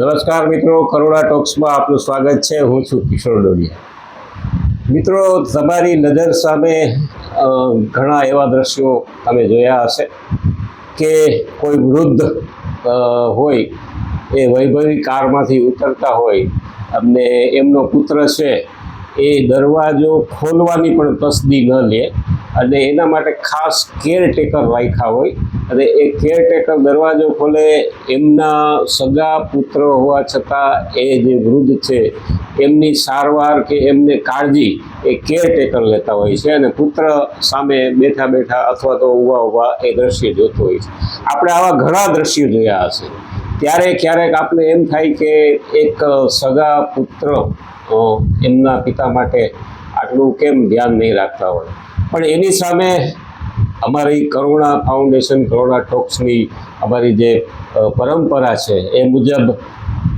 નમસ્કાર મિત્રો કરોડા ટોક્સમાં આપનું સ્વાગત છે. હું છું કિશોર ડોડિયા. મિત્રો, તમારી નજર સામે ઘણા એવા દ્રશ્યો તમે જોયા હશે કે કોઈ વૃદ્ધ હોય, એ વૈભવી કારમાંથી ઉતરતા હોય અને એમનો પુત્ર છે, એ દરવાજો ખોલવાની પણ તસદી ન લે અને એના માટે ખાસ કેરટેકર રાખ્યા હોય અને એ કેરટેકર દરવાજો ખોલે, એમના સગા પુત્ર હોવા છતાં એ જે વૃદ્ધ છે, એમની સારવાર કે એમને કાળજી એ કેરટેકર લેતા હોય છે અને પુત્ર સામે બેઠા બેઠા અથવા તો ઊભા ઊભા એ દ્રશ્ય જોતો હોય છે. આપણે આવા ઘણા દ્રશ્યો જોયા હશે. ત્યારે ક્યારેક આપણે એમ થાય કે એક સગા પુત્ર એમના પિતા માટે આટલું કેમ ધ્યાન નહીં રાખતા હોય. પણ એની સામે અમારી કરુણા ફાઉન્ડેશન કરુણા ટોક્સની અમારી જે પરંપરા છે, એ મુજબ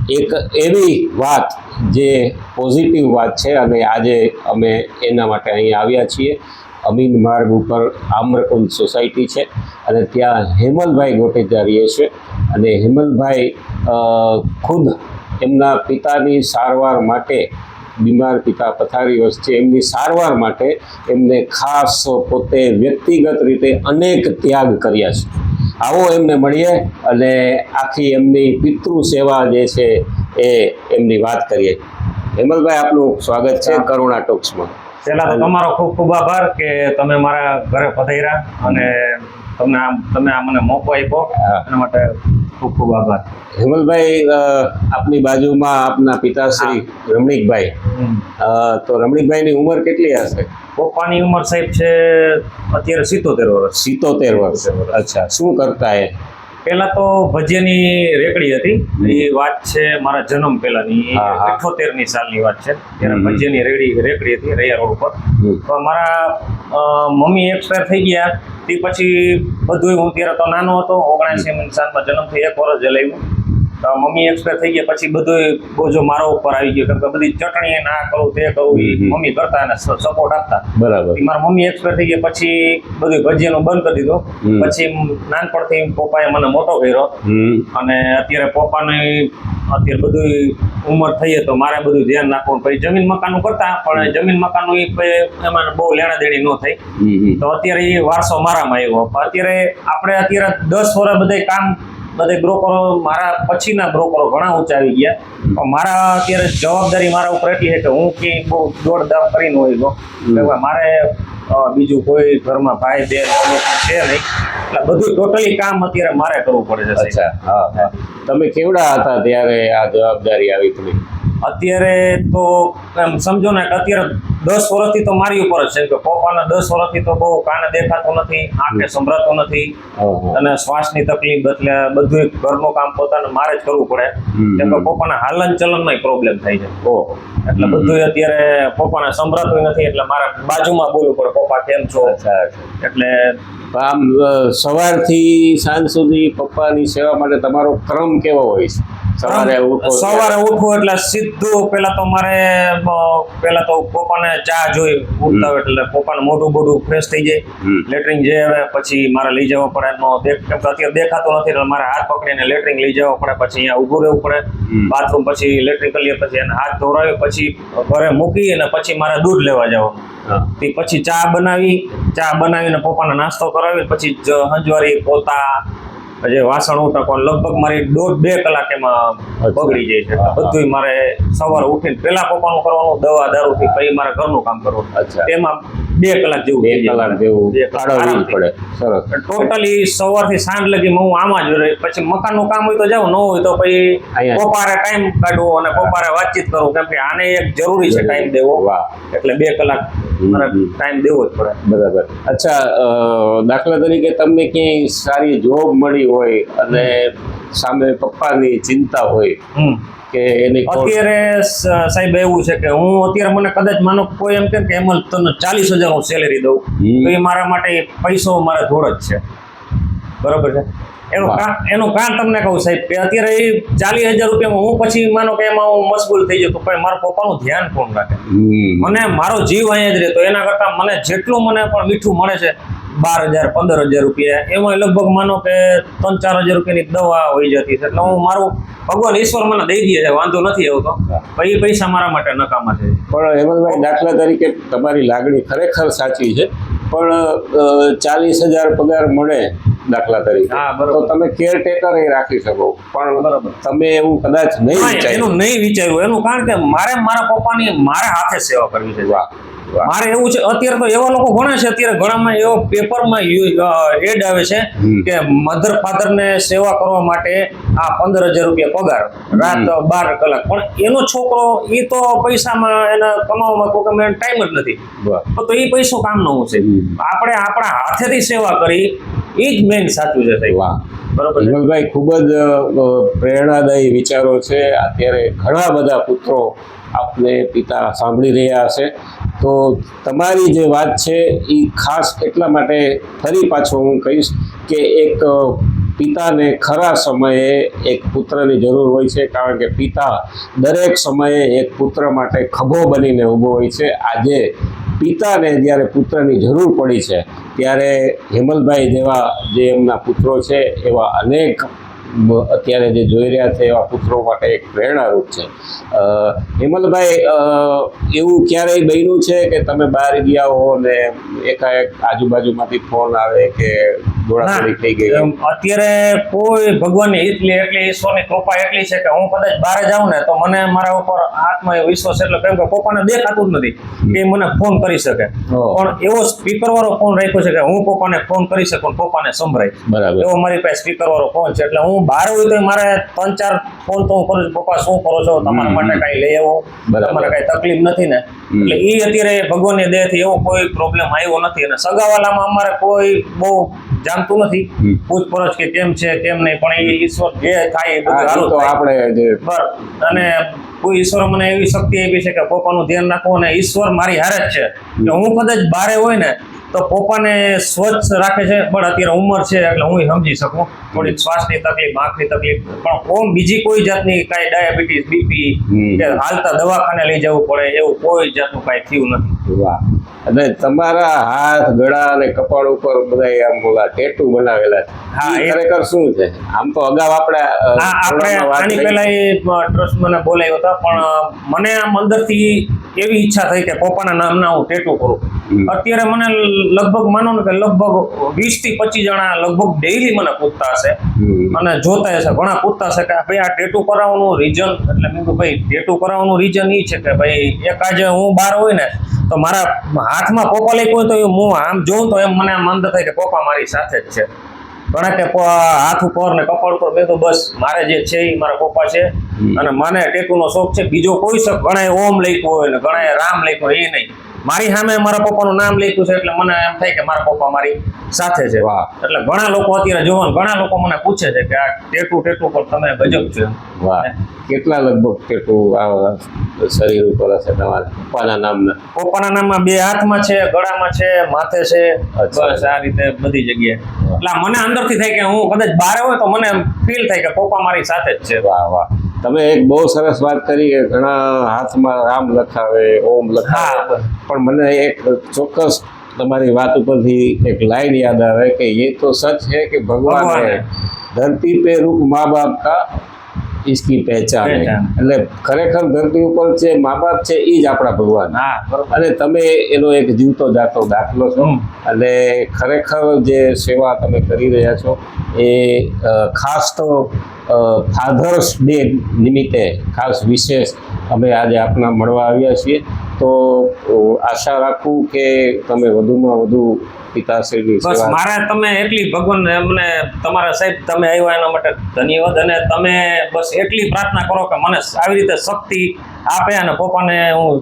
એક એવી વાત જે પોઝિટિવ વાત છે અને આજે અમે એના માટે અહીં આવ્યા છીએ. અમીન માર્ગ ઉપર આમ્રકુંજ સોસાયટી છે અને ત્યાં હેમલભાઈ ગોટેચા રહે છે અને હેમલભાઈ ખુદ એમના પિતાની સારવાર માટે બીમાર પિતા પથારીવશ છે એમની સારવાર માટે એમને ખાસ પોતે વ્યક્તિગત રીતે અનેક ત્યાગ કર્યા છે. આવો એમને મળીએ અને આખી એમની પિતૃ સેવા જે છે એ એમની વાત કરીએ. હેમલભાઈ આપનું સ્વાગત છે કરુણા ટોક્સમાં. પહેલા તો તમારો ખૂબ ખૂબ આભાર કે તમે મારા ઘરે પધાર્યા અને તમને આમ તમે આ મને મોકો આપ્યો. એના માટે ખૂબ ખૂબ આભાર. હેમલભાઈ આપની બાજુમાં આપના પિતાશ્રી રમણીકભાઈ. તો રમણીકભાઈની ઉંમર કેટલી હશે? પપ્પાની ઉંમર સાહેબ છે અત્યારે સિત્તોતેર વર્ષ. સિત્તોતેર વર્ષ. અચ્છા શું કરતા એ? પહેલા તો ભજીયાની રેકડી હતી. એ વાત છે મારા જન્મ પહેલાની. અઠોતેરની સાલની વાત છે. ત્યારે. ભજીયાની રેકડી રેકડી હતી રૈયા રોડ ઉપર. તો મારા મમ્મી એક્સપાયર થઈ ગયા. તે પછી બધું હું ત્યારે તો નાનો હતો. ઓગણસી સાલમાં જન્મ થઈ એક વર્ષ જલાવ્યું તો મમ્મી એક્સપાયર થઈ ગયા. પછી બધું બોજો મારો ઉપર આવી ગયો. કે બધી ચટણી ના કરું તે કરું એ મમ્મી કરતા અને સપોર્ટ આપતા. બરાબર. મારા મમ્મી એક્સપાયર થઈ ગયા. પછી બધું ભજીયાનું બંધ કરી દીધું. પછી નાનપણથી પપ્પાએ મને મોટો કર્યો. અને અત્યારે પપ્પાની અત્યારે બધું ઉંમર થઈ તો મારે બધું ધ્યાન રાખવું. પછી જમીન મકાનનું કરતા પણ જમીન મકાનનું એમાં બહુ લેણા દેણી ન થઈ. તો અત્યારે એ વારસો મારામાં આવ્યો. અત્યારે આપણે અત્યારે દસ વર્ષ બધે કામ બધે બ્રોકરો મારા પછીના બ્રોકરો ઘણા ઊંચા આવી ગયા. પણ મારા અત્યારે જવાબદારી મારા ઉપર એટલી છે કે હું કે બહુ દોડધામ કરીને હોય ગયો મારે બીજું કોઈ ઘરમાં ભાઈ બેન છે નહીં. એટલે બધું ટોટલી કામ અત્યારે મારે કરવું પડે છે. અચ્છા હા તમે કેવડા હતા ત્યારે આ જવાબદારી આવી તમે અત્યારે તો એમ સમજો ને કે અત્યારે દસ વર્ષથી તો મારી ઉપર જ છે. કે પપ્પાના દસ વર્ષથી તો બહુ કાને દેખાતો નથી આંખે સંભળાતો નથી. અને શ્વાસની તકલીફ એટલે બધું ઘરનું કામ પોતાને મારે જ કરવું પડે. એટલે કેમ કે પપ્પાના હાલન ચલનમાં પ્રોબ્લેમ થાય છે. એટલે. બધું અત્યારે પપ્પાને સંભળાતું નથી એટલે મારા બાજુમાં બોલવું પડે પપ્પા કેમ છો. એટલે આમ સવારથી સાંજ સુધી પપ્પાની સેવા માટે તમારો ક્રમ કેવો હોય છે? સવારે ઉઠો. સવારે ઉઠો એટલે સીધું પેલા તો મારે પેલા તો પપ્પાને ચા જોઈ ઉઠતા એટલે પપ્પાનું મોઢું મોઢું ફ્રેશ થઈ જાય. લેટરિંગ જે હવે પછી મારે લઈ જવો પડે. એનો કેમ કે અત્યારે દેખાતો નથી એટલે મારે હાથ પકડીને લેટરિંગ લઈ જવો પડે. પછી અહીંયા ઊભું રહેવું પડે. બાથરૂમ પછી લેટરિંગ કરીએ પછી એને હાથ ધોરાવી પછી ઘરે મૂકી અને પછી મારે દૂધ લેવા જવાનું. તે પછી ચા બનાવી ચા બનાવીને પપ્પાને નાસ્તો કરાવી પછી હંજવારી પોતા જે વાસણ ઉટકો લગભગ મારી દોઢ બે કલાક એમાં બગડી જાય છે. બધું મારે સવારે ઉઠીને પેલા પપ્પાનું કરવાનું દવા દારૂથી પછી મારે ઘરનું કામ કરવાનું. એમાં બે કલાક જેવું બે કલાક જેવું. પડે. સરસ. ટોટલી સવારથી સાંજ લગી હું આમાં જ રહી. પછી મકાનનું કામ હોય તો જાઉં ન હોય તો પછી. પપ્પારે ટાઈમ કાઢવો અને પપ્પારે વાતચીત કરવું. કેમ કે આને એક જરૂરી છે ટાઈમ દેવો. એટલે બે કલાક. ટાઈમ દેવો જ પડે. બરાબર. અચ્છા દાખલા તરીકે તમને ક્યાંય સારી જોબ મળી હોય અને સામે પપ્પાની ચિંતા હોય કે એની અત્યારે સાહેબ એવું છે કે હું અત્યારે મને કદાચ માનો કોઈ એમ કે એમ એમાં તને ચાલીસ હજાર હું સેલેરી દઉં. તો એ મારા માટે પૈસો મારા જોડ જ છે. બરાબર છે? એનું. એનું કારણ તમને કહું સાહેબ કે અત્યારે એ ચાલીસ હજાર રૂપિયામાં હું પછી માનો કે એમાં હું મશગુલ થઈ જતો પણ મારા પપ્પાનું ધ્યાન કોણ રાખે? મને મારો જીવ અહીંયા જ રહેતો. એના કરતાં મને જેટલું મને પણ મીઠું મળે છે બાર હજાર પંદર હજાર રૂપિયા એમાં લગભગ માનો કે ત્રણ ચાર હજાર રૂપિયાની દવા હોઈ જતી છે. એટલે હું મારું ભગવાન ઈશ્વર મને દઈ દે છે. વાંધો નથી આવતો. પણ એ પૈસા મારા માટે નકામા છે. પણ હેમંતભાઈ દાખલા તરીકે તમારી લાગણી ખરેખર સાચી છે. પણ ચાલીસ હજાર પગાર મળે દાખલા તરીકે. તો તમે કેરટેકર એ રાખી શકો. પણ બરોબર. તમે એવું કદાચ નહીં વિચાર્યું. એનું નહીં વિચાર્યું. એનું કારણ કે મારે મારા પપ્પાની મારે હાથે સેવા કરવી છે. વાહ મારે એવું છે અત્યારે તો એવા લોકો ઘણા છે અત્યારે ઘણામાં એવો પેપરમાં એડ આવે છે કે મધર ફાધર ને સેવા કરવા માટે આ પંદર હજાર રૂપિયા પગાર રાત બાર કલાક. પણ એનો છોકરો એ તો પૈસામાં એના કમાવામાં કોઈ ટાઈમ જ નથી. તો એ પૈસો નવું છે. આપણે આપણા હાથેથી સેવા કરી એ જ મેઇન સાચું છે સાહેબ. વાહ. બરોબર વિમલભાઈ ખૂબ જ પ્રેરણાદાયી વિચારો છે. અત્યારે ઘણા બધા પુત્રો આપને પિતા સાંભળી રહ્યા હશે. તો તમારી જે વાત છે એ ખાસ એટલા માટે ફરી પાછો હું કહીશ કે એક પિતાને ખરા સમયે એક પુત્રની જરૂર હોય છે. કારણ કે પિતા દરેક સમયે એક પુત્ર માટે ખભો બનીને ઊભો હોય છે. આજે પિતાને જ્યારે પુત્રની જરૂર પડી છે ત્યારે હેમલભાઈ જેવા જે એમના પુત્રો છે, એવા અનેક અત્યારે જે જોઈ રહ્યા છે, એવા પુત્રો માટે એક પ્રેરણારૂપ છે. હેમલભાઈ એવું ક્યારેય બન્યું છે કે તમે બહાર ગયા હો ને એકાએક આજુબાજુમાંથી ફોન આવે કે અત્યારે કોઈ ભગવાનની એટલી એટલી ઈશ્વરની કૃપા એટલી છે કે હું કદાચ બહાર જાઉં ને તો મને મારા ઉપર આત્મા વિશ્વાસ એટલે કેમ કે પપ્પાને દેખાતું જ નથી કે મને ફોન કરી શકે. પણ એવો સ્પીકર વાળો ફોન રાખ્યો છે કે હું પપ્પાને ફોન કરી શકું પપ્પાને સંભળાય. બરાબર. એવો મારી પાસે સ્પીકર વાળો ફોન છે એટલે હું બહાર હોય તો મારે ત્રણ ચાર ફોન તો હું કરું છું. પપ્પા શું કરો છો? તમારા માટે કાંઈ લઈ આવો. તમારે કઈ તકલીફ નથી ને? એટલે એ અત્યારે ભગવાનની દેહથી એવો કોઈ પ્રોબ્લેમ આવ્યો નથી. અને સગાવાલામાં અમારે કોઈ બહુ જાણતું નથી. પૂછપરછ કે કેમ છે કેમ નહીં પણ એ ઈશ્વર જે થાય એ બધું સારું તો આપણે જે બરાબર અને કોઈ ઈશ્વર મને એવી શક્તિ આપી છે કે પપ્પાનું ધ્યાન રાખવું અને ઈશ્વર મારી હારે જ છે. કે હું કદાચ બારે હોય ને તો પપ્પાને સ્વચ્છ રાખે છે પણ અત્યારે ઉંમર છે એટલે હું સમજી શકું. થોડીક શ્વાસની તકલીફ આંખની તકલીફ. પણ ઓમ બીજી કોઈ જાતની કાંઈ ડાયાબિટીસ બીપી. કે હાલતા દવાખાને લઈ જવું પડે એવું કોઈ જાતનું કાંઈ થયું નથી. વાહ. અને તમારા હાથ ગળા અને કપાળ ઉપર બધા આમ ઓલા ટેટુ બનાવેલા છે. હા એ ખરેખર શું છે? આમ તો અગાઉ આપણે આપણે આની પહેલા એ ટ્રસ્ટ મને બોલાવ્યો હતા પણ મને આમ અંદરથી એવી ઈચ્છા થઈ કે પપ્પાના નામના હું ટેટુ કરું. અત્યારે મને લગભગ માનો ને કે લગભગ વીસથી પચીસ જણા લગભગ ડેઈલી મને પૂછતા હશે. અને જોતા હશે ઘણા પૂછતા હશે કે ભાઈ આ ટેટુ કરાવવાનું રીઝન એટલે મેં કીધું ભાઈ ટેટુ કરાવવાનું રીઝન એ છે કે ભાઈ એક આજે હું બહાર હોય ને તો મારા હાથમાં પોપા લઈ હોય તો હું આમ જોઉં તો એમ મને આમ અંદર થાય કે પોપા મારી સાથે જ છે. ઘણા કે હાથ ઉપર ને કપાળ ઉપર. મેં તો બસ મારે જે છે એ મારા પપ્પા છે. અને મને ટેટુનો શોખ છે. બીજો કોઈ શોખ ઘણા ઓમ લખ્યું હોય ને ઘણા રામ લખ્યું હોય એ નહીં. મારી સામે મારા પપ્પાનું નામ લખ્યું છે એટલે મને એમ થાય કે મારા પપ્પા મારી સાથે છે. વાહ. એટલે ઘણા લોકો અત્યારે જોવો ઘણા લોકો મને પૂછે છે કે આ ટેટુ ટેટુ પર તમે ગજબ છો. વાહ. કેટલા લગભગ ટેટુ આ શરીર ઉપર હશે તમારા પપ્પાના નામના? પપ્પાના નામમાં બે હાથમાં છે ગળામાં છે માથે છે. બસ આ રીતે બધી જગ્યાએ. એટલે મને અંદરથી થાય કે હું કદાચ બહાર હોય તો મને ફીલ થાય કે પપ્પા મારી સાથે જ છે. વાહ વાહ. તમે એક બહુ સરસ વાત કરી કે ઘણા હાથમાં રામ લખાવે ઓમ લખાવે. પણ મને એક ચોક્કસ તમારી વાત ઉપરથી એક લાઈન યાદ આવે કે એ તો સચ છે કે ભગવાન. ધરતી પે રૂપ મા બાપ કા ઈસકી પહેચાન એટલે ખરેખર ધરતી ઉપર છે મા બાપ છે એ જ આપણા ભગવાન. અને તમે એનો એક જીવતો જાતો દાખલો છો. એટલે ખરેખર જે સેવા તમે કરી રહ્યા છો એ ખાસ તો ફાધર્સ ડે નિમિત્તે ખાસ વિશેષ અમે આજે આપના મળવા આવ્યા છીએ. તો આશા રાખું કે તમે વધુમાં વધુ પિતાશ્રી બસ મારા તમે એટલી ભગવાન અમને તમારા સાહેબ તમે આવ્યા એના માટે ધન્યવાદ અને તમે બસ એટલી પ્રાર્થના કરો કે મને આવી રીતે શક્તિ આપે અને પપ્પાને હું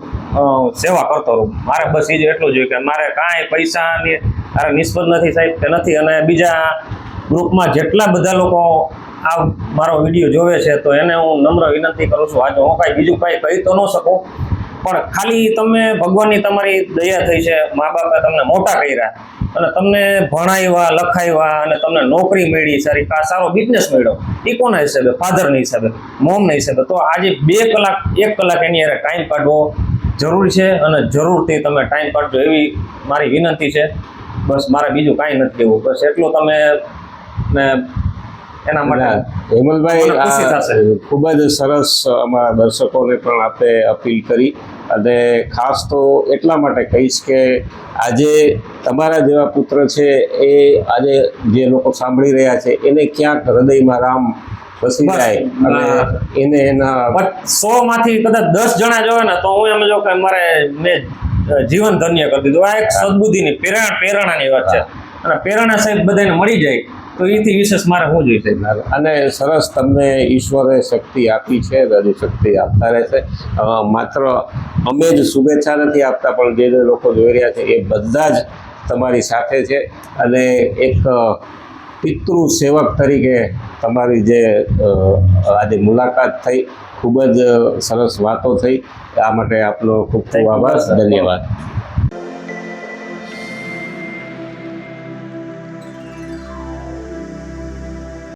સેવા કરતો રહું. મારે બસ એ જ એટલું જોઈએ કે મારે કાંઈ પૈસાની મારે નિષ્ફળ નથી સાહેબ કે નથી. અને બીજા ગ્રુપમાં જેટલા બધા લોકો આ મારો વીડિયો જોવે છે તો એને હું નમ્ર વિનંતી કરું છું. આજે હું કાંઈ બીજું કાંઈ કહી તો ન શકું. પણ ખાલી તમે ભગવાનની તમારી દયા થઈ છે મા બાપે તમને મોટા કર્યા. અને તમને ભણાવ્યા લખાવ્યા અને તમને નોકરી મળી સારી આ સારો બિઝનેસ મળ્યો. એ કોના હિસાબે? ફાધરના હિસાબે મોમના હિસાબે. તો આજે બે કલાક એક કલાક એની અરે ટાઈમ કાઢવો જરૂરી છે અને જરૂરથી તમે ટાઈમ કાઢજો એવી મારી વિનંતી છે. બસ મારે બીજું કાંઈ નથી કહેવું. બસ એટલું તમે ને એના માટે હેમલભાઈ ખૂબ જ સરસ અમારા દર્શકોને પણ આપણે અપીલ કરી. અને ખાસ તો એટલા માટે કહીશ કે આજે તમારા જેવા પુત્ર છે એ આજે જે લોકો સાંભળી રહ્યા છે એને ક્યાંક હૃદયમાં રામ વસી. જાય અને એને એના સો માંથી કદાચ દસ જણા જોવે ને તો હું એમ જો કે મારે મેં જીવન ધન્ય કરી દીધું. આ એક સદબુદ્ધિની પ્રેરણા પ્રેરણાની વાત છે. અને પ્રેરણા સાહેબ બધાને મળી જાય તો એથી વિશેષ મારે શું જોઈએ અને સરસ તમને ઈશ્વરે શક્તિ આપી છે હજી શક્તિ આપતા રહેશે માત્ર અમે જ શુભેચ્છા નથી આપતા પણ જે જે લોકો જોઈ રહ્યા છે એ બધા જ તમારી સાથે છે. અને એક પિતૃ સેવક તરીકે તમારી જે આજે મુલાકાત થઈ ખૂબ જ સરસ વાતો થઈ. આ માટે આપનો ખૂબ ખૂબ આભાર. ધન્યવાદ.